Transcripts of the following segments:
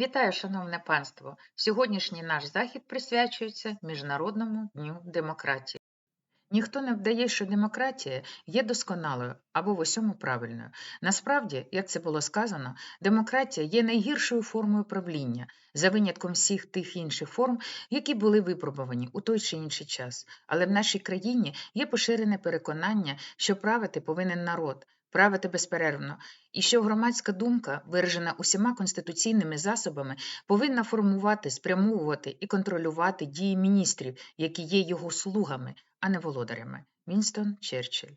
Вітаю, шановне панство! Сьогоднішній наш захід присвячується Міжнародному дню демократії. Ніхто не вдає, що демократія є досконалою або в усьому правильною. Насправді, як це було сказано, демократія є найгіршою формою правління, за винятком всіх тих інших форм, які були випробувані у той чи інший час. Але в нашій країні є поширене переконання, що правити повинен народ, правити безперервно, і що громадська думка, виражена усіма конституційними засобами, повинна формувати, спрямовувати і контролювати дії міністрів, які є його слугами, а не володарями. Вінстон Черчилль.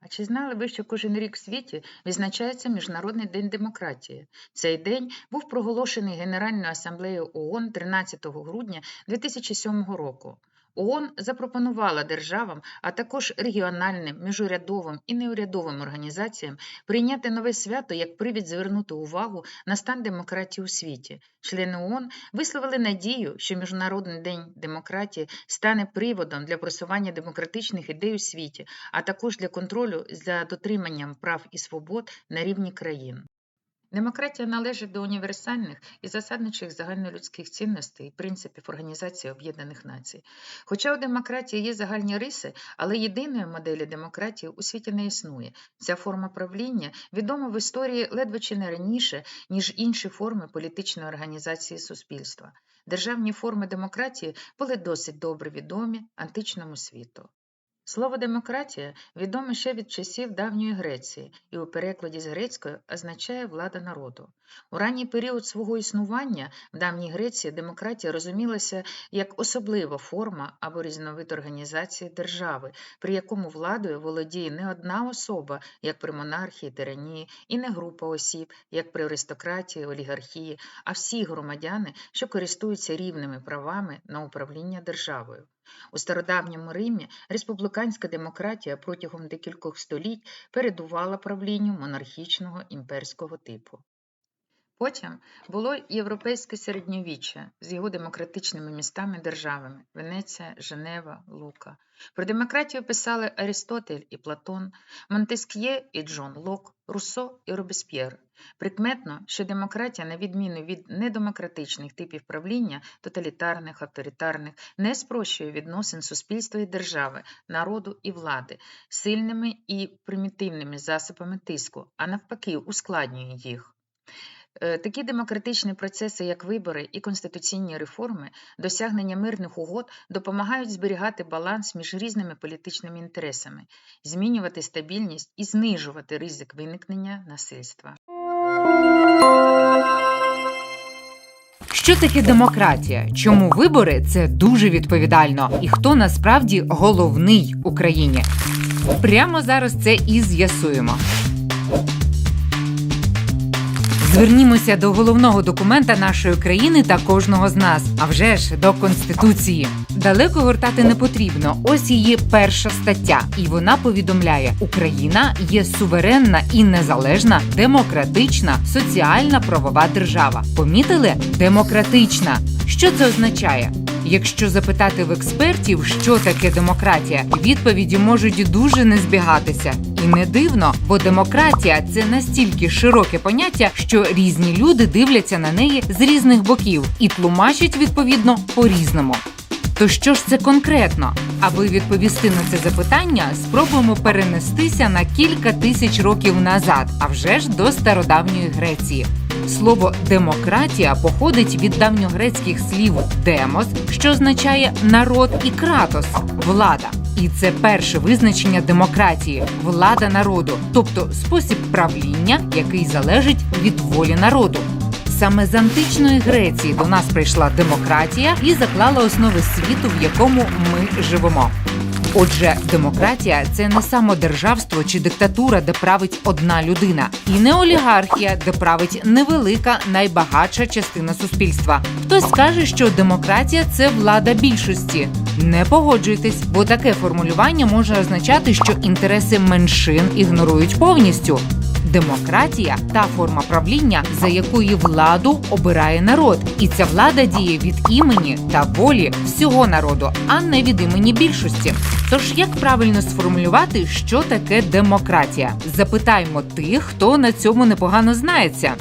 А чи знали ви, що кожен рік в світі відзначається Міжнародний день демократії? Цей день був проголошений Генеральною асамблеєю ООН 13 грудня 2007 року. ООН запропонувала державам, а також регіональним, міжурядовим і неурядовим організаціям прийняти нове свято як привід звернути увагу на стан демократії у світі. Члени ООН висловили надію, що Міжнародний день демократії стане приводом для просування демократичних ідей у світі, а також для контролю за дотриманням прав і свобод на рівні країн. Демократія належить до універсальних і засадничих загальнолюдських цінностей і принципів Організації Об'єднаних Націй. Хоча у демократії є загальні риси, але єдиної моделі демократії у світі не існує. Ця форма правління відома в історії ледве чи не раніше, ніж інші форми політичної організації суспільства. Державні форми демократії були досить добре відомі античному світу. Слово демократія відоме ще від часів давньої Греції і у перекладі з грецької означає влада народу. У ранній період свого існування в давній Греції демократія розумілася як особлива форма або різновид організації держави, при якому владою володіє не одна особа, як при монархії, тиранії, і не група осіб, як при аристократії, олігархії, а всі громадяни, що користуються рівними правами на управління державою. У стародавньому Римі республіканська демократія протягом декількох століть передувала правлінню монархічного імперського типу. Потім було європейське середньовіччя з його демократичними містами-державами Венеція, Женева, Лука. Про демократію писали Арістотель і Платон, Монтеск'є і Джон Лок, Руссо і Робесп'єр. Прикметно, що демократія, на відміну від недемократичних типів правління, тоталітарних, авторитарних, не спрощує відносин суспільства і держави, народу і влади, сильними і примітивними засобами тиску, а навпаки, ускладнює їх. Е, Такі демократичні процеси, як вибори і конституційні реформи, досягнення мирних угод допомагають зберігати баланс між різними політичними інтересами, змінювати стабільність і знижувати ризик виникнення насильства. Що таке демократія? Чому вибори це дуже відповідально? І хто насправді головний Україні? Прямо зараз це і з'ясуємо. Звернімося до головного документа нашої країни та кожного з нас, а вже ж до конституції. Далеко гортати не потрібно. Ось її перша стаття, і вона повідомляє: Україна є суверенна і незалежна, демократична, соціальна правова держава. Помітили? Демократична. Що це означає? Якщо запитати в експертів, що таке демократія, відповіді можуть дуже не збігатися. І не дивно, бо демократія це настільки широке поняття, що різні люди дивляться на неї з різних боків і тлумачать відповідно по-різному. То що ж це конкретно? Аби відповісти на це запитання, спробуємо перенестися на кілька тисяч років назад, а вже ж до стародавньої Греції. Слово демократія походить від давньогрецьких слів демос, що означає народ, і кратос влада. І це перше визначення демократії влада народу, тобто спосіб правління, який залежить від волі народу. Саме з античної Греції до нас прийшла демократія і заклала основи світу, в якому ми живемо. Отже, демократія це не самодержавство чи диктатура, де править одна людина, і не олігархія, де править невелика, найбагатша частина суспільства. Хтось скаже, що демократія це влада більшості. Не погоджуйтесь, бо таке формулювання може означати, що інтереси меншин ігнорують повністю. Демократія та форма правління, за якої владу обирає народ, і ця влада діє від імені та волі всього народу, а не від імені більшості. Тож як правильно сформулювати, що таке демократія? Запитаймо тих, хто на цьому непогано знається.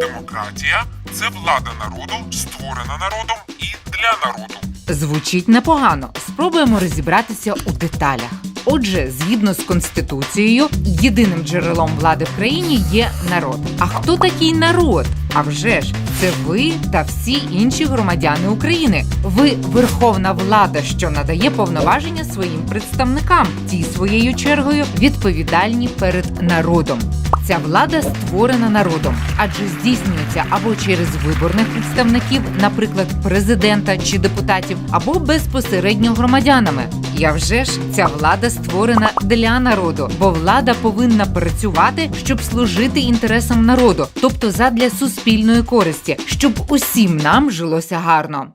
Демократія це влада народу, створена народом і для народу. Звучить непогано. Спробуємо розібратися у деталях. Отже, згідно з конституцією, єдиним джерелом влади в країні є народ. А хто такий народ? А вже ж це ви та всі інші громадяни України. Ви верховна влада, що надає повноваження своїм представникам, ті своєю чергою відповідальні перед народом. Ця влада створена народом, адже здійснюється або через виборних представників, наприклад, президента чи депутатів, або безпосередньо громадянами. А вже ж ця влада створена для народу, бо влада повинна працювати, щоб служити інтересам народу, тобто задля суспільної користі, щоб усім нам жилося гарно.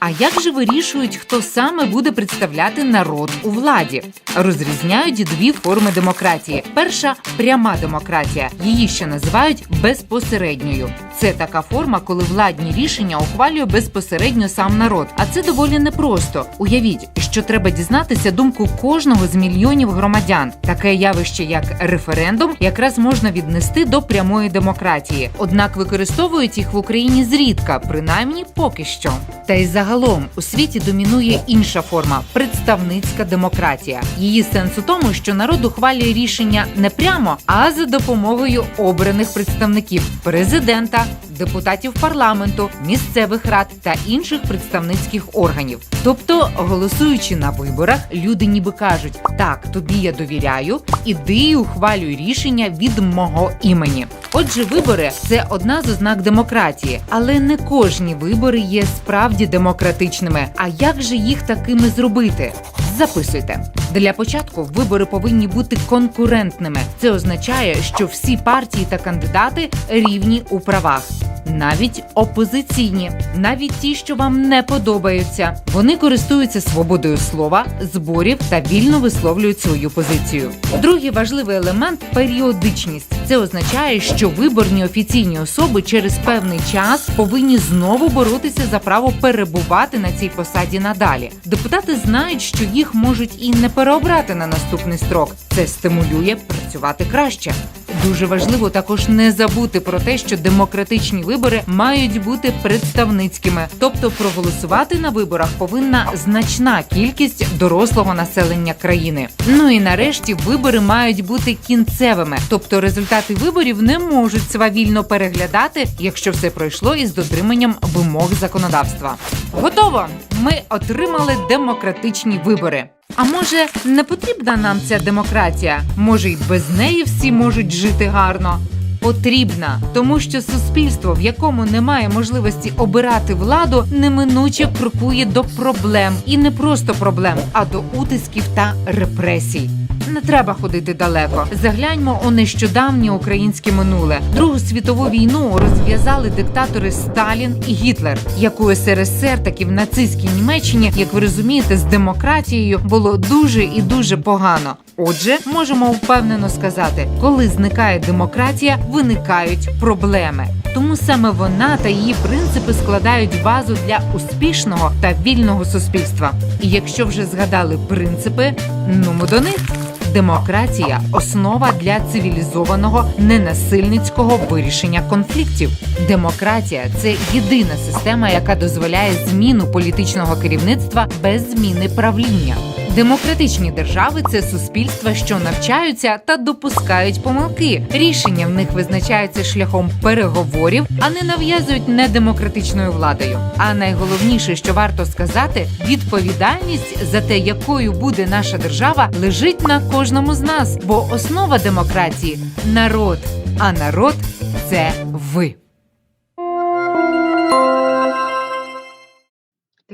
А як же вирішують, хто саме буде представляти народ у владі? Розрізняють дві форми демократії. Перша пряма демократія. Її ще називають безпосередньою. Це така форма, коли владні рішення ухвалює безпосередньо сам народ. А це доволі непросто. Уявіть, що треба дізнатися думку кожного з мільйонів громадян. Таке явище, як референдум, якраз можна віднести до прямої демократії. Однак використовують їх в Україні зрідка, принаймні поки що. Та й загалом у світі домінує інша форма представницька демократія. Її сенс у тому, що народ ухвалює рішення не прямо, а за допомогою обраних представників президента, депутатів парламенту, місцевих рад та інших представницьких органів. Тобто, голосуючи на виборах, люди ніби кажуть: так, тобі я довіряю, іди і ухвалюй рішення від мого імені. Отже, вибори це одна з ознак демократії, але не кожні вибори є справді демократичними. А як же їх такими зробити? Записуйте для початку. Вибори повинні бути конкурентними. Це означає, що всі партії та кандидати рівні у правах. Навіть опозиційні, навіть ті, що вам не подобаються, вони користуються свободою слова, зборів та вільно висловлюють свою позицію. Другий важливий елемент періодичність. Це означає, що виборні офіційні особи через певний час повинні знову боротися за право перебувати на цій посаді надалі. Депутати знають, що їх можуть і не переобрати на наступний строк. Це стимулює працювати краще. Дуже важливо також не забути про те, що демократичні вибори мають бути представницькими, тобто проголосувати на виборах повинна значна кількість дорослого населення країни. Ну і нарешті вибори мають бути кінцевими, тобто результати виборів не можуть свавільно переглядати, якщо все пройшло із дотриманням вимог законодавства. Готово! Ми отримали демократичні вибори. А може, не потрібна нам ця демократія? Може, й без неї всі можуть жити гарно? Потрібна, тому що суспільство, в якому немає можливості обирати владу, неминуче крокує до проблем і не просто проблем, а до утисків та репресій. Не треба ходити далеко. Загляньмо у нещодавнє українське минуле. Другу світову війну розв'язали диктатори Сталін і Гітлер. Як у СРСР, так і в нацистській Німеччині, як ви розумієте, з демократією було дуже і дуже погано. Отже, можемо впевнено сказати, коли зникає демократія, виникають проблеми. Тому саме вона та її принципи складають базу для успішного та вільного суспільства. І якщо вже згадали принципи, ну ми до них. Демократія основа для цивілізованого ненасильницького вирішення конфліктів. Демократія це єдина система, яка дозволяє зміну політичного керівництва без зміни правління. Демократичні держави це суспільства, що навчаються та допускають помилки. Рішення в них визначаються шляхом переговорів, а не нав'язують недемократичною владою. А найголовніше, що варто сказати, відповідальність за те, якою буде наша держава, лежить на кожному з нас, бо основа демократії народ, а народ це ви.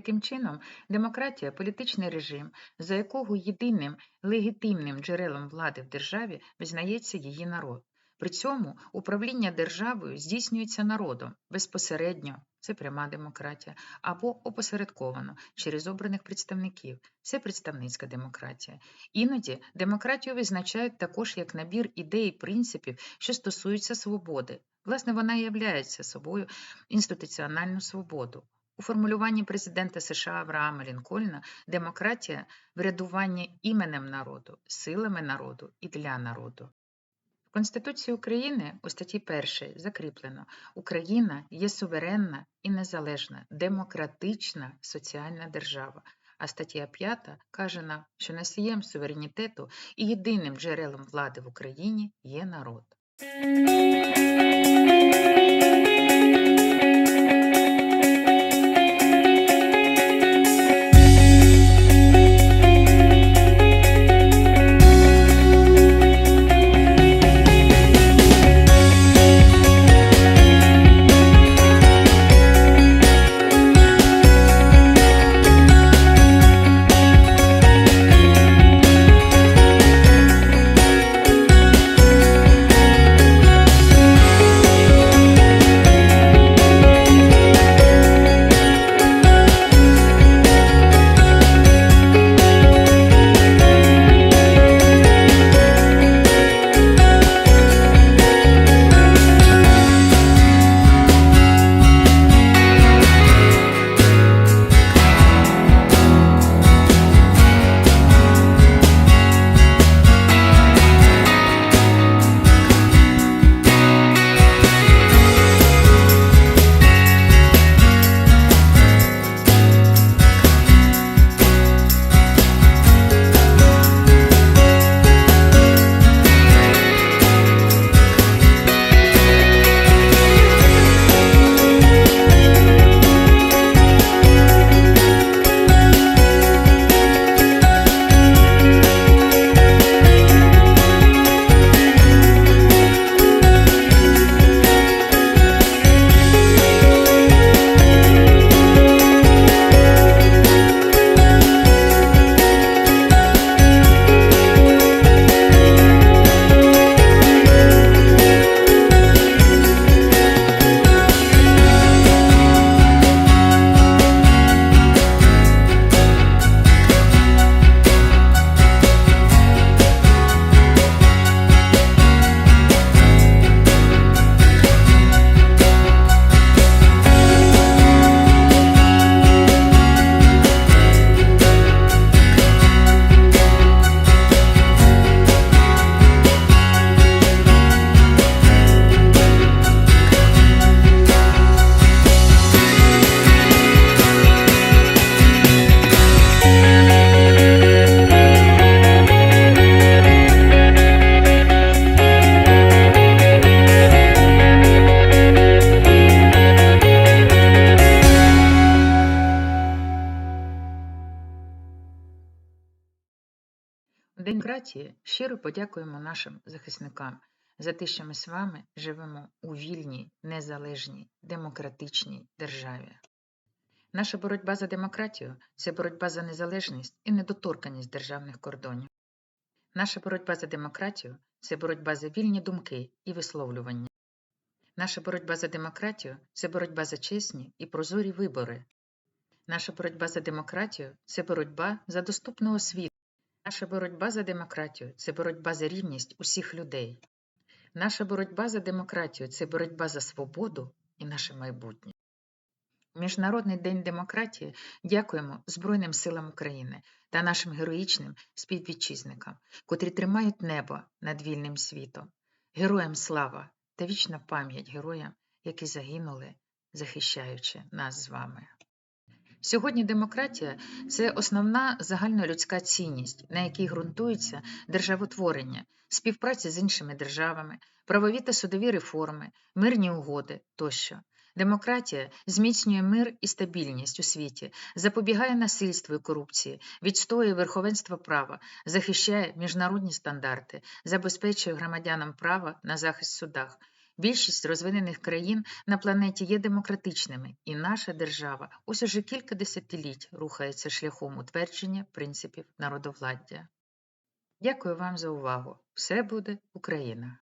Таким чином, демократія політичний режим, за якого єдиним легітимним джерелом влади в державі визнається її народ. При цьому управління державою здійснюється народом безпосередньо, це пряма демократія, або опосередковано через обраних представників, це представницька демократія. Іноді демократію визначають також як набір ідей і принципів, що стосуються свободи. Власне, вона являється собою інституціональну свободу. У формулюванні президента США Авраама Лінкольна демократія врядування іменем народу, силами народу і для народу. В Конституції України у статті 1 закріплено Україна є суверенна і незалежна, демократична соціальна держава. А стаття 5 каже нам, що носієм суверенітету і єдиним джерелом влади в Україні є народ. Демократії щиро подякуємо нашим захисникам за те, що ми з вами живемо у вільній, незалежній, демократичній державі. Наша боротьба за демократію це боротьба за незалежність і недоторканість державних кордонів. Наша боротьба за демократію це боротьба за вільні думки і висловлювання. Наша боротьба за демократію це боротьба за чесні і прозорі вибори. Наша боротьба за демократію це боротьба за доступну освіту. Наша боротьба за демократію це боротьба за рівність усіх людей. Наша боротьба за демократію це боротьба за свободу і наше майбутнє. Міжнародний день демократії дякуємо Збройним силам України та нашим героїчним співвітчизникам, котрі тримають небо над вільним світом. Героям слава та вічна пам'ять героям, які загинули, захищаючи нас з вами. Сьогодні демократія це основна загальнолюдська цінність, на якій ґрунтується державотворення, співпраця з іншими державами, правові та судові реформи, мирні угоди тощо. Демократія зміцнює мир і стабільність у світі, запобігає насильству і корупції, відстоює верховенство права, захищає міжнародні стандарти, забезпечує громадянам права на захист в судах. Більшість розвинених країн на планеті є демократичними, і наша держава ось уже кілька десятиліть рухається шляхом утвердження принципів народовладдя. Дякую вам за увагу! Все буде Україна!